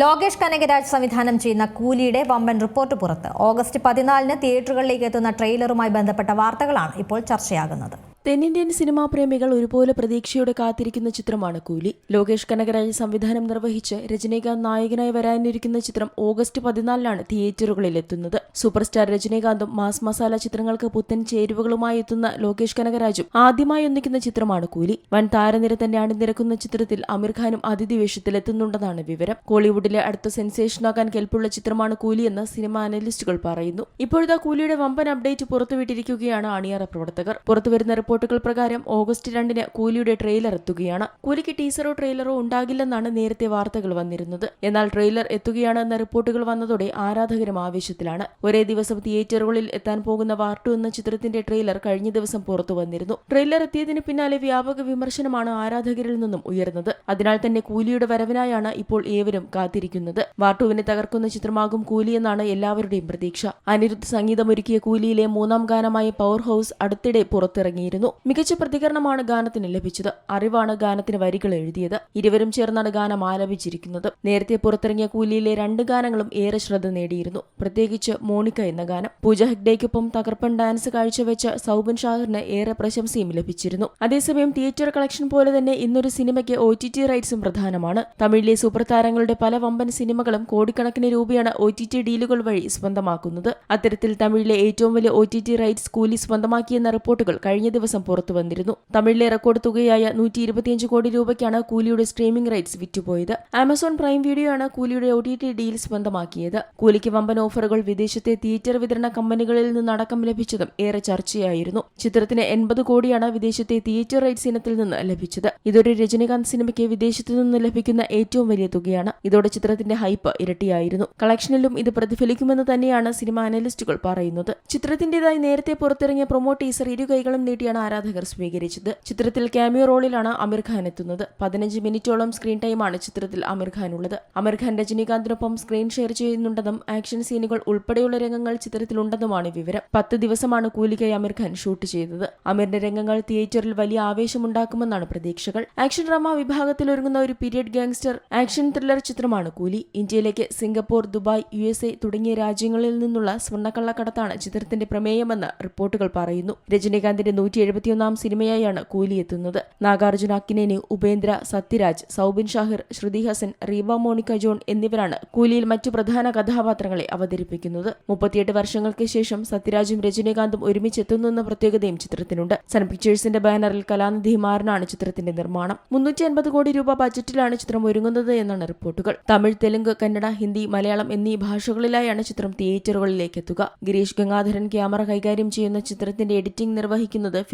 ലോകേഷ് കനകരാജ് സംവിധാനം ചെയ്യുന്ന കൂലിയുടെ വമ്പൻ റിപ്പോർട്ട് പുറത്ത്. ഓഗസ്റ്റ് പതിനാലിന് തിയേറ്ററുകളിലേക്ക് എത്തുന്ന ട്രെയിലറുമായി ബന്ധപ്പെട്ട വാർത്തകളാണ് ഇപ്പോൾ ചർച്ചയാകുന്നത്. തെന്നിന്ത്യൻ സിനിമാ പ്രേമികൾ ഒരുപോലെ പ്രതീക്ഷയോടെ കാത്തിരിക്കുന്ന ചിത്രമാണ് കൂലി. ലോകേഷ് കനകരാജ് സംവിധാനം നിർവഹിച്ച് രജനീകാന്ത് നായകനായി വരാനിരിക്കുന്ന ചിത്രം ഓഗസ്റ്റ് പതിനാലിനാണ് തിയേറ്ററുകളിൽ എത്തുന്നത് സൂപ്പർ സ്റ്റാർ രജനീകാന്തും മാസ് മസാല ചിത്രങ്ങൾക്ക് പുത്തൻ ചേരുവകളുമായി എത്തുന്ന ലോകേഷ് കനകരാജും ആദ്യമായി ഒന്നിക്കുന്ന ചിത്രമാണ് കൂലി. വൻ താരനിര തന്നെ അണിനിരക്കുന്ന ചിത്രത്തിൽ അമീർ ഖാനും അതിഥി വേഷത്തിലെത്തുന്നുണ്ടെന്നാണ് വിവരം. കോളിവുഡിലെ അടുത്ത സെൻസേഷനാകാൻ കെൽപ്പുള്ള ചിത്രമാണ് കൂലി എന്ന് സിനിമ അനലിസ്റ്റുകൾ പറയുന്നു. ഇപ്പോഴത്തെ കൂലിയുടെ വമ്പൻ അപ്ഡേറ്റ് പുറത്തുവിട്ടിരിക്കുകയാണ് അണിയറ പ്രവർത്തകർ. പുറത്തുവരുന്ന റിപ്പോർട്ടുകൾ പ്രകാരം ഓഗസ്റ്റ് രണ്ടിന് കൂലിയുടെ ട്രെയിലർ എത്തുകയാണ്. കൂലിക്ക് ടീസറോ ട്രെയിലറോ ഉണ്ടാകില്ലെന്നാണ് നേരത്തെ വാർത്തകൾ വന്നിരുന്നത്. എന്നാൽ ട്രെയിലർ എത്തുകയാണ് എന്ന റിപ്പോർട്ടുകൾ വന്നതോടെ ആരാധകരും ആവേശത്തിലാണ്. ഒരേ ദിവസം തിയേറ്ററുകളിൽ എത്താൻ പോകുന്ന വാർട്ടു എന്ന ചിത്രത്തിന്റെ ട്രെയിലർ കഴിഞ്ഞ ദിവസം പുറത്തു വന്നിരുന്നു. ട്രെയിലർ എത്തിയതിന് പിന്നാലെ വ്യാപക വിമർശനമാണ് ആരാധകരിൽ നിന്നും ഉയർന്നത്. അതിനാൽ തന്നെ കൂലിയുടെ വരവിനായാണ് ഇപ്പോൾ ഏവരും കാത്തിരിക്കുന്നത്. വാർട്ടുവിനെ തകർക്കുന്ന ചിത്രമാകും കൂലി എന്നാണ് എല്ലാവരുടെയും പ്രതീക്ഷ. അനിരുദ്ധ് സംഗീതമൊരുക്കിയ കൂലിയിലെ മൂന്നാം ഗാനമായ പവർ ഹൌസ് അടുത്തിടെ പുറത്തിറങ്ങിയിരുന്നു. മികച്ച പ്രതികരണമാണ് ഗാനത്തിന് ലഭിച്ചത്. അറിവാണ് ഗാനത്തിന് വരികൾ എഴുതിയത്. ഇരുവരും ചേർന്നാണ് ഗാനം ആലപിച്ചിരിക്കുന്നത്. നേരത്തെ പുറത്തിറങ്ങിയ കൂലിയിലെ രണ്ട് ഗാനങ്ങളും ഏറെ ശ്രദ്ധ നേടിയിരുന്നു. പ്രത്യേകിച്ച് മോണിക്ക എന്ന ഗാനം. പൂജ ഹെഗ്ഡേക്കൊപ്പം തകർപ്പൻ ഡാൻസ് കാഴ്ചവെച്ച സൗബിൻ ഷാഹിറിന് ഏറെ പ്രശംസയും ലഭിച്ചിരുന്നു. അതേസമയം തിയേറ്റർ കളക്ഷൻ പോലെ തന്നെ ഇന്നൊരു സിനിമയ്ക്ക് ഒ ടി ടി റൈറ്റ്സും പ്രധാനമാണ്. തമിഴിലെ സൂപ്പർ താരങ്ങളുടെ പല വമ്പൻ സിനിമകളും കോടിക്കണക്കിന് രൂപയാണ് ഒ ടി ടി ഡീലുകൾ വഴി സ്വന്തമാക്കുന്നത്. അത്തരത്തിൽ തമിഴിലെ ഏറ്റവും വലിയ ഒ ടി ടി റൈറ്റ്സ് കൂലി സ്വന്തമാക്കിയെന്ന റിപ്പോർട്ടുകൾ കഴിഞ്ഞ ദിവസം പുറത്തു വന്നിരുന്നു തമിഴിലെ റെക്കോർഡ് തുകയായ നൂറ്റി ഇരുപത്തിയഞ്ച് കോടി രൂപയ്ക്കാണ് കൂലിയുടെ സ്ട്രീമിംഗ് റൈറ്റ്സ് വിറ്റുപോയത്. ആമസോൺ പ്രൈം വീഡിയോ ആണ് കൂലിയുടെ ഒ ടി ടി ഡീൽ സ്വന്തമാക്കിയത് കൂലിക്ക് വമ്പൻ ഓഫറുകൾ വിദേശത്തെ തിയേറ്റർ വിതരണ കമ്പനികളിൽ നിന്നടക്കം ലഭിച്ചതും ഏറെ ചർച്ചയായിരുന്നു. ചിത്രത്തിന് എൺപത് കോടിയാണ് വിദേശത്തെ തിയേറ്റർ റൈറ്റ്സ് ഇനത്തിൽ നിന്ന് ലഭിച്ചത്. ഇതൊരു രജനീകാന്ത് സിനിമയ്ക്ക് വിദേശത്തു നിന്ന് ലഭിക്കുന്ന ഏറ്റവും വലിയ തുകയാണ്. ഇതോടെ ചിത്രത്തിന്റെ ഹൈപ്പ് ഇരട്ടിയായിരുന്നു. കളക്ഷനിലും ഇത് പ്രതിഫലിക്കുമെന്ന് തന്നെയാണ് സിനിമ അനലിസ്റ്റുകൾ പറയുന്നത്. ചിത്രത്തിന്റേതായി നേരത്തെ പുറത്തിറങ്ങിയ പ്രൊമോ ടീസർ ഇരു കൈകളും നീട്ടിയാണ് ആരാധകർ സ്വീകരിച്ചത്. ചിത്രത്തിൽ ക്യാമിയോ റോളിലാണ് അമീർ ഖാൻ എത്തുന്നത്. പതിനഞ്ച് മിനിറ്റോളം സ്ക്രീൻ ടൈമാണ് ചിത്രത്തിൽ അമീർ ഖാൻ ഉള്ളത്. അമീർ ഖാൻ രജനീകാന്തിനൊപ്പം സ്ക്രീൻ ഷെയർ ചെയ്യുന്നുണ്ടെന്നും ആക്ഷൻ സീനുകൾ ഉൾപ്പെടെയുള്ള രംഗങ്ങൾ ചിത്രത്തിലുണ്ടെന്നുമാണ് വിവരം. പത്ത് ദിവസമാണ് കൂലിക്കായി അമീർ ഖാൻ ഷൂട്ട് ചെയ്തത്. അമീറിന്റെ രംഗങ്ങൾ തിയേറ്ററിൽ വലിയ ആവേശമുണ്ടാക്കുമെന്നാണ് പ്രതീക്ഷകൾ. ആക്ഷൻ ഡ്രാമ വിഭാഗത്തിൽ ഒരുങ്ങുന്ന ഒരു പീരിയഡ് ഗാങ്സ്റ്റർ ആക്ഷൻ ത്രില്ലർ ചിത്രമാണ് കൂലി. ഇന്ത്യയിലേക്ക് Singapore Dubai U S A തുടങ്ങിയ രാജ്യങ്ങളിൽ നിന്നുള്ള സ്വർണക്കള്ളക്കടത്താണ് ചിത്രത്തിന്റെ പ്രമേയമെന്ന് റിപ്പോർട്ടുകൾ പറയുന്നു. രജനീകാന്തിന്റെ നൂറ്റി എഴുപത്തിയൊന്നാം സിനിമയായാണ് കൂലി എത്തുന്നത് നാഗാർജുന അക്കിനേനി ഉപേന്ദ്ര സത്യരാജ് സൗബിൻ ഷാഹിർ ശ്രുതി ഹസൻ റീവ മോണിക്ക ജോൺ എന്നിവരാണ് കൂലിയിൽ മറ്റു പ്രധാന കഥാപാത്രങ്ങളെ അവതരിപ്പിക്കുന്നത്. മുപ്പത്തിയെട്ട് വർഷങ്ങൾക്ക് ശേഷം സത്യരാജും രജനീകാന്തും ഒരുമിച്ചെത്തുന്നു എന്ന പ്രത്യേകതയും ചിത്രത്തിനുണ്ട്. സൺ പിക്ചേഴ്സിന്റെ ബാനറിൽ കലാനിധി മാറിനാണ് ചിത്രത്തിന്റെ നിർമ്മാണം. മുന്നൂറ്റി അൻപത് കോടി രൂപ ബജറ്റിലാണ് ചിത്രം ഒരുങ്ങുന്നത് എന്നാണ് റിപ്പോർട്ടുകൾ. തമിഴ് തെലുങ്ക് കന്നഡ ഹിന്ദി മലയാളം എന്നീ ഭാഷകളിലായാണ് ചിത്രം തിയേറ്ററുകളിലേക്ക് എത്തുക. ഗിരീഷ് ഗംഗാധരൻ ക്യാമറ കൈകാര്യം ചെയ്യുന്ന ചിത്രത്തിന്റെ എഡിറ്റിംഗ് നിർവഹിക്കുന്നത്